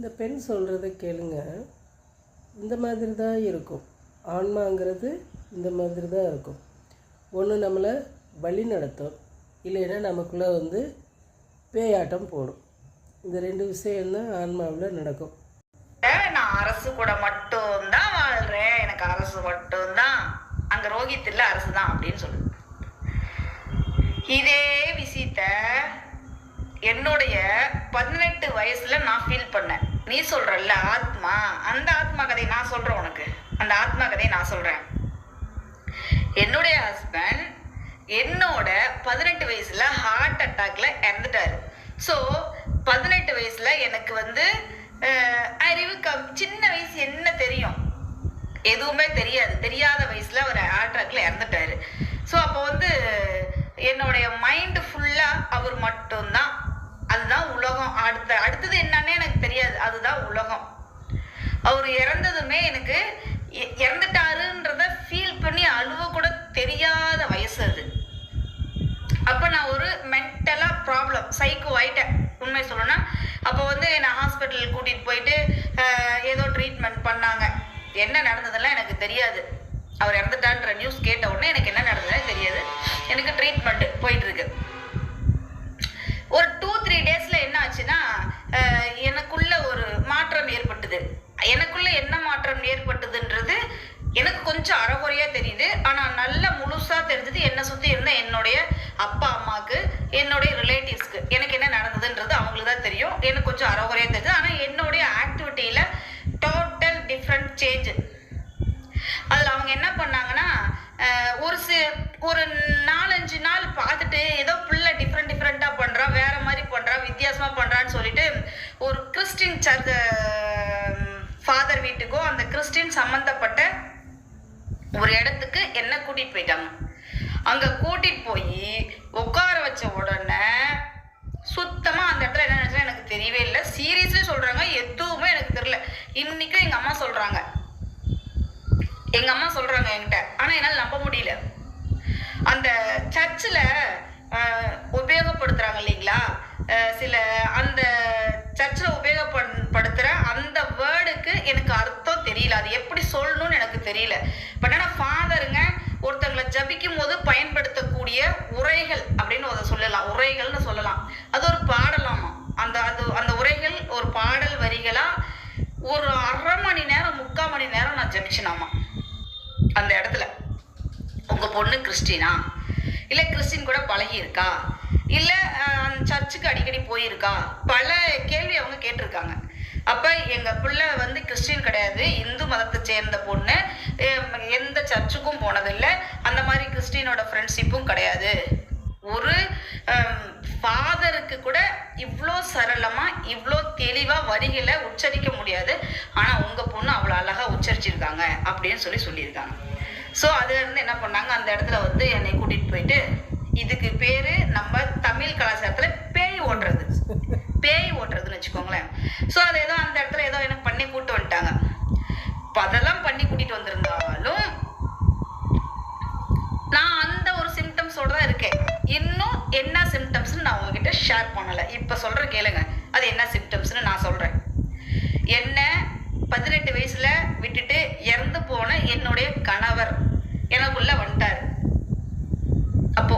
இந்த பெண் சொல்கிறத கேளுங்க. இந்த மாதிரி தான் இருக்கும். ஆன்மாங்கிறது இந்த மாதிரி தான் இருக்கும். ஒன்று நம்மளை வழி நடத்தும். இல்லைன்னா நமக்குள்ளே வந்து பேயாட்டம் போடும். இந்த ரெண்டு விஷயம்தான் ஆன்மாவில் நடக்கும். நான் அரசு கூட மட்டும்தான் வாழ்கிறேன் எனக்கு அரசு மட்டும்தான். அந்த ரோஹித் இல்ல அரசு தான் அப்படின்னு சொல்லு. இதே விஷயத்த என்னுடைய பதினெட்டு வயசுல நான் ஃபீல் பண்ணேன். நீ சொல்றல்ல ஆத்மா அந்த ஆத்மா கதை நான் சொல்றேன் உனக்கு. அந்த ஆத்மா கதையை நான் சொல்றேன். என்னுடைய ஹஸ்பண்ட் என்னோட பதினெட்டு வயசுல ஹார்ட் அட்டாக்ல இறந்துட்டாரு. ஸோ பதினெட்டு வயசுல எனக்கு வந்து அறிவு கம் சின்ன வயசு என்ன தெரியும்? எதுவுமே தெரியாது. தெரியாத வயசுல அவர் ஹார்ட் அட்டாக்ல இறந்துட்டாரு. ஸோ அப்போ வந்து என்னுடைய மைண்டு ஃபுல்லா அவர் மட்டும்தான் அதுதான் உலகம் அடுத்த அடுத்தது என்னன்னே எனக்கு தெரியாது அதுதான் உலகம் அவர் இறந்ததுமே எனக்கு இறந்துட்டாருன்றத ஃபீல் பண்ணி அழுவ கூட தெரியாத வயசு அது. அப்போ நான் ஒரு மென்டலாக ப்ராப்ளம் சைக்கோ ஆயிட்டேன். உண்மை சொல்லணும்னா அப்போ வந்து என்னை ஹாஸ்பிட்டல் கூட்டிகிட்டு போயிட்டு ஏதோ ட்ரீட்மெண்ட் பண்ணாங்க. என்ன நடந்ததெல்லாம் எனக்கு தெரியாது. அவர் இறந்துட்டான்ற நியூஸ் கேட்ட உடனே எனக்கு என்ன நடந்ததுன்னு தெரியாது. எனக்கு ட்ரீட்மெண்ட் போயிட்டுருக்கு. ஒரு டூ த்ரீ டேஸில் என்ன ஆச்சுன்னா எனக்குள்ள ஒரு மாற்றம் ஏற்பட்டது எனக்குள்ள என்ன மாற்றம் ஏற்பட்டதுன்றது எனக்கு கொஞ்சம் அறகுறையா தெரியுது ஆனா நல்ல முழுசா தெரிஞ்சது என்னை சுத்தி இருந்த என்னுடைய அப்பா அம்மாவுக்கு என்னுடைய ரிலேட்டிவ்ஸ்க்கு எனக்கு என்ன நடந்ததுன்றது அவங்களுக்கு தான் தெரியும். எனக்கு கொஞ்சம் அறகுறையாக தெரியுது ஆனால் என்னுடைய ஆக்டிவிட்டியில் டோட்டல் டிஃப்ரெண்ட் சேஞ்ச் அதில் அவங்க என்ன பண்ணாங்கன்னா ஒரு சி ஒரு நாலஞ்சு நாள் பார்த்துட்டு ஏதோ பிள்ளை டிஃப்ரெண்ட் டிஃப்ரெண்ட்டாக பண்ணுறா வேற மாதிரி பண்ணுறா வித்தியாசமாக பண்ணுறான்னு சொல்லிட்டு ஒரு கிறிஸ்டின் சர்ச் ஃபாதர் வீட்டுக்கோ அந்த கிறிஸ்டின் சம்மந்தப்பட்ட ஒரு இடத்துக்கு என்ன கூட்டிட்டு போயிட்டாங்க. அங்கே கூட்டிட்டு போய் உட்கார வச்ச உடனே சுத்தமாக அந்த இடத்துல என்ன நினச்சா எனக்கு தெரியவே இல்லை. சீரியஸ்லி சொல்கிறாங்க எதுவுமே எனக்கு தெரியல. இன்றைக்கும் எங்கள் அம்மா சொல்கிறாங்க எங்கள் அம்மா சொல்கிறாங்க என்கிட்ட. ஆனால் என்னால் நம்ப முடியல. அந்த சர்ச்சில் உபயோகப்படுத்துகிறாங்க இல்லைங்களா? சில அந்த சர்ச்சில் உபயோகப்படுத்துகிற அந்த வேர்டுக்கு எனக்கு அர்த்தம் தெரியல. அது எப்படி சொல்லணும்னு எனக்கு தெரியல. பட் ஆனால் ஃபாதருங்க ஜபிக்கும் போது பயன்படுத்தக்கூடிய உரைகள் அப்படின்னு அதை சொல்லலாம். உரைகள்னு சொல்லலாம். அது ஒரு பாடலாமா? அந்த அது அந்த உரைகள் ஒரு பாடல் வரிகளா? ஒரு அரை மணி நேரம் முக்கால் மணி நேரம் நான் ஜபிச்சினாமா? அந்த இடத்துல. உங்கள் பொண்ணு கிறிஸ்டினா? இல்லை கிறிஸ்டின் கூட பழகி இருக்கா அந்த சர்ச்சுக்கு அடிக்கடி போயிருக்கா? பல கேள்வி அவங்க கேட்டிருக்காங்க. அப்போ எங்கள் பிள்ளை வந்து கிறிஸ்டின் கிடையாது இந்து மதத்தை சேர்ந்த பொண்ணு. எந்த சர்ச்சுக்கும் போனதில்லை. அந்த மாதிரி கிறிஸ்டினோட ஃப்ரெண்ட்ஷிப்பும் கிடையாது. ஒரு ஃபாதருக்கு கூட இவ்வளோ சரளமாக இவ்வளோ தெளிவாக வரிகளை உச்சரிக்க முடியாது. ஆனால் உங்கள் பொண்ணு அவ்வளோ அழகாக உச்சரிச்சிருக்காங்க அப்படின்னு சொல்லி சொல்லியிருக்காங்க. ஸோ அதுலேருந்து என்ன பண்ணாங்க? அந்த இடத்துல வந்து என்னை கூட்டிகிட்டு போயிட்டு இதுக்கு பேர் நம்ம தமிழ் கலாச்சாரத்துல பேய் ஓட்டுறது பேய் ஓட்டுறதுன்னு வச்சுக்கோங்களேன் ஸோ அது ஏதோ அந்த இடத்துல ஏதோ எனக்கு பண்ணி கூட்டு வந்துட்டாங்க இப்ப அதெல்லாம் பண்ணி கூட்டிட்டு வந்திருந்தாலும் நான் அந்த ஒரு சிம்டம்ஸோட தான் இருக்கேன் இன்னும் என்ன சிம்டம்ஸ்னு நான் உங்ககிட்ட ஷேர் பண்ணல இப்ப சொல்ற கேளுங்க அது என்ன வயசுன்னு நான் சொல்றேன். என்ன பதினெட்டு வயசுல விட்டுட்டு இறந்து போன என்னுடைய கணவர் எனக்குள்ள வந்துட்டார். அப்போ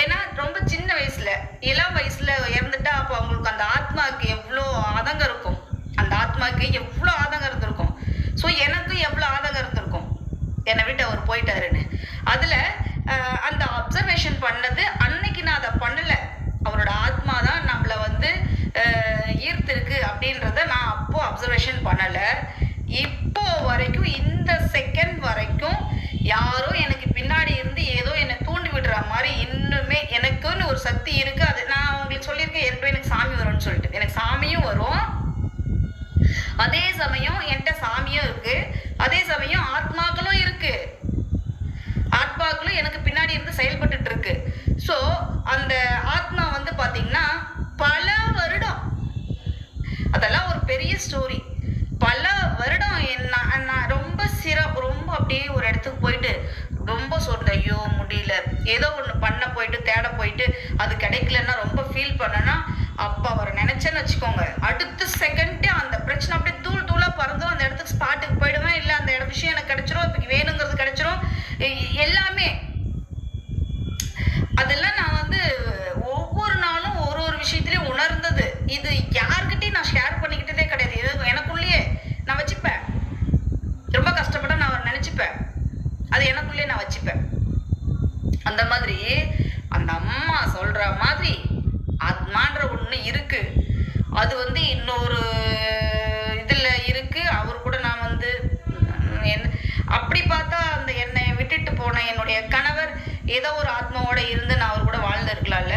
ஏன்னா ரொம்ப சின்ன வயசுல இளம் வயசுல இறந்துட்டா அப்போ அவங்களுக்கு அந்த ஆத்மாவுக்கு எவ்வளோ ஆதங்கம் இருக்கும். அந்த ஆத்மாவுக்கு எவ்வளோ ஆதங்கம் இருந்திருக்கும் ஸோ எனக்கு எவ்வளோ ஆதங்கம் இருந்திருக்கும் என்னை விட்டு அவர் போயிட்டாருன்னு அதுல அஹ், அந்த அப்சர்வேஷன் பண்ணது அன்னைக்கு நான் அதை பண்ணல அவரோட ஆத்மா தான் நம்மளை வந்து அஹ், ஈர்த்திருக்கு அப்படின்றத நான் அப்போ அப்சர்வேஷன் பண்ணல இப்போ வரைக்கும் இந்த செகண்ட் வரைக்கும் யாரோ எனக்கு பின்னாடி இருந்து ஏதோ என்னை தூண்டி விடுற மாதிரி இன்னுமே எனக்குன்னு ஒரு சக்தி இருக்கு. அது நான் உங்களுக்கு சொல்லியிருக்கேன் ஏற்கனவே எனக்கு சாமி வரும்னு சொல்லிட்டு. எனக்கு சாமியும் வரும். அதே சமயம் என்கிட்ட சாமியும் இருக்கு. அதே சமயம் ஆத்மாக்களும் இருக்கு. ஆத்மாக்களும் எனக்கு பின்னாடி இருந்து செயல்பட்டு இருக்கு. ஸோ அந்த ஆத்மா வந்து பாத்தீங்கன்னா பல வருடம் அதெல்லாம் ஒரு பெரிய ஸ்டோரி பல வருடம் என்ன நான் ரொம்ப சிற ரொம்ப அப்படியே ஒரு இடத்துக்கு போயிட்டு ரொம்ப சொல்றேன் ஐயோ முடியல ஏதோ ஒன்று பண்ண போயிட்டு தேட போயிட்டு அது கிடைக்கலன்னா ரொம்ப ஃபீல் பண்ணேன்னா அப்போ அவரை நினைச்சேன்னு வச்சுக்கோங்க அடுத்த செகண்டே அந்த பிரச்சனை அப்படியே தூள் தூளா பறந்தும் அந்த இடத்துக்கு ஸ்பாட்டுக்கு போயிடுவேன் இல்லை அந்த இட விஷயம் எனக்கு கிடைச்சிரும் இப்போ வேணுங்கிறது கிடைச்சிரும் எ- எல்லாமே அதெல்லாம் நான் வந்து ஒவ்வொரு நாளும் ஒரு ஒரு விஷயத்திலையும் உணர்ந்தது இது யார்கிட்டயும் நான் ஷேர் பண்ணிக்கிட்டதே கிடையாது இது எனக்குள்ளேயே நான் வச்சுப்பேன் ரொம்ப கஷ்டப்பட வச்சுப்பேன். அது எனக்குள்ளே நான் வச்சுப்பேன். அந்த மாதிரி அந்த அம்மா சொல்ற மாதிரி ஆத்மான்ற ஒண்ணு இருக்கு. அது வந்து இன்னொரு இதுல இருக்கு. அவர் கூட நான் வந்து அப்படி பார்த்தா அந்த என்னை விட்டுட்டு போன என்னுடைய கணவர் ஏதோ ஒரு ஆத்மாவோட இருந்து நான் அவர் கூட வாழ்ந்து இருக்கலாம்ல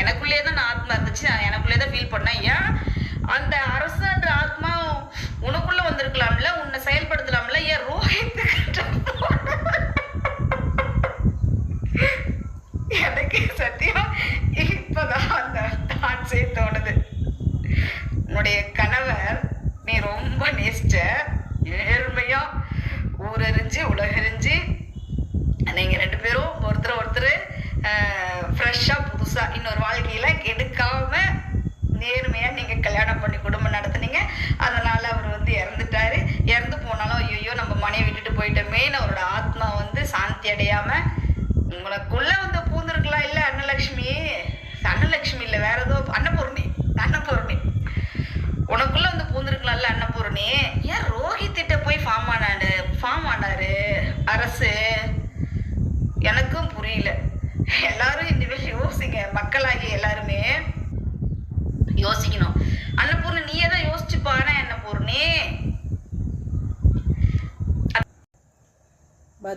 எனக்குள்ளேயே தான் நான் ஆத்மா இருந்துச்சு. நான் எனக்குள்ளேயே தான் ஃபீல் பண்ணேன். ஏன்? அந்த அரசன்ற ஆத்மா உனக்குள்ள வந்திருக்கலாம்ல உன்னை செயல்படுத்தலாம்ல ஏன் ரோஹித் எனக்கு சத்தியம் இப்பதான் அந்த தாட்ஸே தோணுது உன்னுடைய கணவர் நீ ரொம்ப நேசிச்ச நேர்மையா ஊரறிஞ்சு உலகறிஞ்சு நீங்க ரெண்டு பேரும் ஒருத்தர் ஒருத்தர் ஃப்ரெஷ்ஷா புதுசா இன்னொரு வாழ்க்கையில கெடுக்காம நேர்மையா நீங்க கல்யாணம் பண்ணி குடும்பம் நடத்துனீங்க அதனால அவர் வந்து இறந்துட்டாரு இறந்து போனாலும் ஐயோ நம்ம மனைவி விட்டுட்டு போயிட்டோமேன்னு அவரோட ஆத்மா வந்து சாந்தி அடையாம உங்களுக்குள்ள வந்து பூந்திருக்கலாம் இல்ல அன்னலட்சுமி அன்னலட்சுமி இல்ல வேற ஏதோ அன்னபூர்ணி அன்னபூர்ணி உனக்குள்ள வந்து பூந்திருக்கலாம்ல அன்னபூர்ணி ஏன் ரோஹித்திட்ட போய் ஃபார்ம் ஆனாரு ஃபார்ம் ஆனாரு அரசு எனக்கும் புரியல எல்லாரும் இனிமேல் யோசிங்க மக்களாகி எல்லாருமே யோசிக்கணும் அன்னபூர்ணி நீயே தான் யோசிச்சு பாரு அன்னபூர்ணி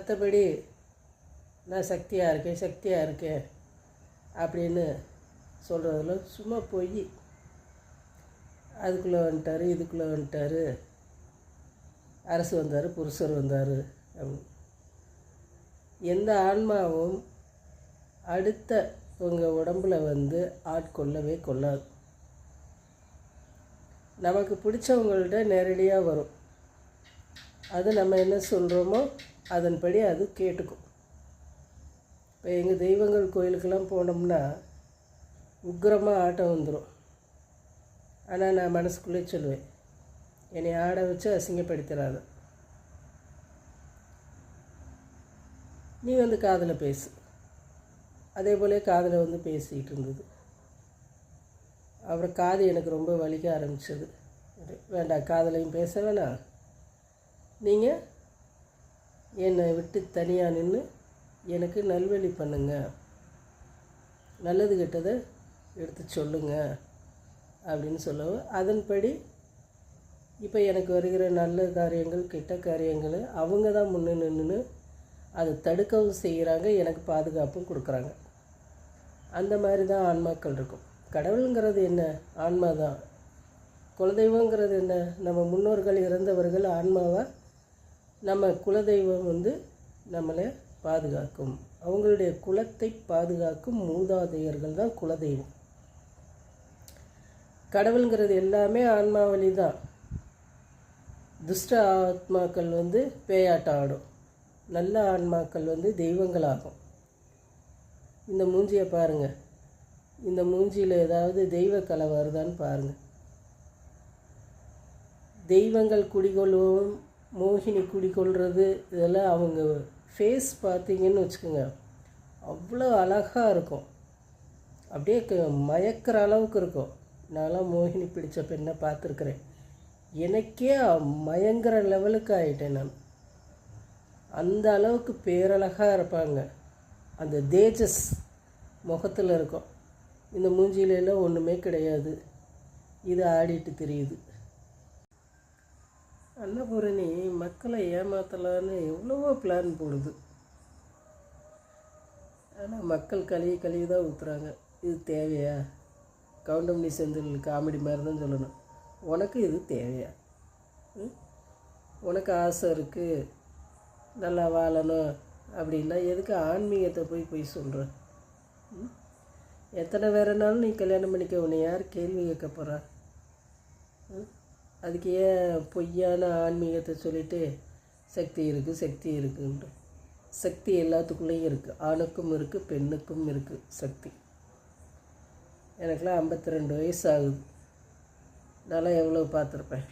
மற்றபடி நான் சக்தியாக இருக்கேன் சக்தியாக இருக்கேன் அப்படின்னு சொல்கிறதுல சும்மா போய் அதுக்குள்ளே வந்துட்டார் இதுக்குள்ளே வந்துட்டார் அரசு வந்தார் புருஷர் வந்தார் அப்படின்னு. எந்த ஆன்மாவும் அடுத்த உங்கள் உடம்பில் வந்து ஆட்கொள்ளவே கொள்ளாது. நமக்கு பிடிச்சவங்கள்ட்ட நேரடியாக வரும். அது நம்ம என்ன சொல்கிறோமோ அதன்படி அது கேட்டுக்கும். இப்போ எங்கள் தெய்வங்கள் கோயிலுக்கெல்லாம் போனோம்னா உக்கிரமாக ஆட்டம் வந்துடும் ஆனால் நான் மனசுக்குள்ளே சொல்லுவேன் என்னை ஆட வச்சு அசிங்கப்படுத்துறாத. நீ வந்து காதில் பேசு. அதே போல காதில் வந்து பேசிக்கிட்டு இருந்தது. அப்புறம் காது எனக்கு ரொம்ப வலிக்க ஆரம்பிச்சது. வேண்டாம் காதலையும் பேச வேணாம். நீங்கள் என்னை விட்டு தனியாக நின்று எனக்கு நல்வழி பண்ணுங்க. நல்லது கெட்டதை எடுத்து சொல்லுங்க அப்படின்னு சொல்லவும் அதன்படி இப்போ எனக்கு வருகிற நல்ல காரியங்கள் கெட்ட காரியங்கள் அவங்க தான் முன்னே நின்று அதை தடுக்கவும் செய்கிறாங்க எனக்கு பாதுகாப்பும் கொடுக்குறாங்க. அந்த மாதிரி தான் ஆன்மாக்கள் இருக்கும். கடவுளுங்கிறது என்ன? ஆன்மா தான். குலதெய்வங்கிறது என்ன? நம்ம முன்னோர்கள் இறந்தவர்கள் ஆன்மாவாக நம்ம குலதெய்வம் வந்து நம்மளை பாதுகாக்கும். அவங்களுடைய குலத்தை பாதுகாக்கும் மூதாதையர்கள் தான் குலதெய்வம். கடவுளுங்கிறது எல்லாமே ஆன்மாவளி தான். துஷ்ட ஆத்மாக்கள் வந்து பேயாட்டம் ஆடும் நல்ல ஆன்மாக்கள் வந்து தெய்வங்களாகும். இந்த மூஞ்சியை பாருங்கள் இந்த மூஞ்சியில் ஏதாவது தெய்வ கலை வருதான்னு பாருங்கள் தெய்வங்கள் குடிகொள்வோம் மோகினி குடிக்கொள்வது இதெல்லாம் அவங்க ஃபேஸ் பார்த்தீங்கன்னு வச்சுக்கோங்க. அவ்வளோ அழகாக இருக்கும். அப்படியே மயக்கிற அளவுக்கு இருக்கும். நான்லாம் மோகினி பிடிச்ச பெண்ணை பார்த்துருக்குறேன். எனக்கே மயங்கிற லெவலுக்கு ஆகிட்டேன் நான். அந்த அளவுக்கு பேரழகாக இருப்பாங்க. அந்த தேஜஸ் முகத்தில் இருக்கும். இந்த மூஞ்சியில எல்லாம் ஒன்றுமே கிடையாது. இது ஆடிட்டு தெரியுது. அன்னபூரணி மக்களை ஏமாத்தலான்னு எவ்வளவோ பிளான் போடுது. ஆனால் மக்கள் கழுவி கழுவி தான் ஊற்றுறாங்க இது தேவையா? கவுண்டமணி செந்தில் காமெடி மாதிரி தான் சொல்லணும். உனக்கு இது தேவையா? ம்? உனக்கு ஆசை இருக்குது நல்லா வாழணும் அப்படின்னா எதுக்கு ஆன்மீகத்தை போய் போய் சொல்கிற எத்தனை வேறுனாலும் நீ கல்யாணம் பண்ணிக்க உன்னை யார் கேள்வி கேட்க போகிறா அதுக்கு ஏன் பொய்யான ஆன்மீகத்தை சொல்லிட்டு சக்தி இருக்குது சக்தி இருக்குன்ட்டு. சக்தி எல்லாத்துக்குள்ளேயும் இருக்குது ஆணுக்கும் இருக்குது பெண்ணுக்கும் இருக்குது சக்தி. எனக்கெலாம் ஐம்பத்தி ரெண்டு வயசு ஆகுது. நான்லாம் எவ்வளோ பார்த்துருப்பேன்.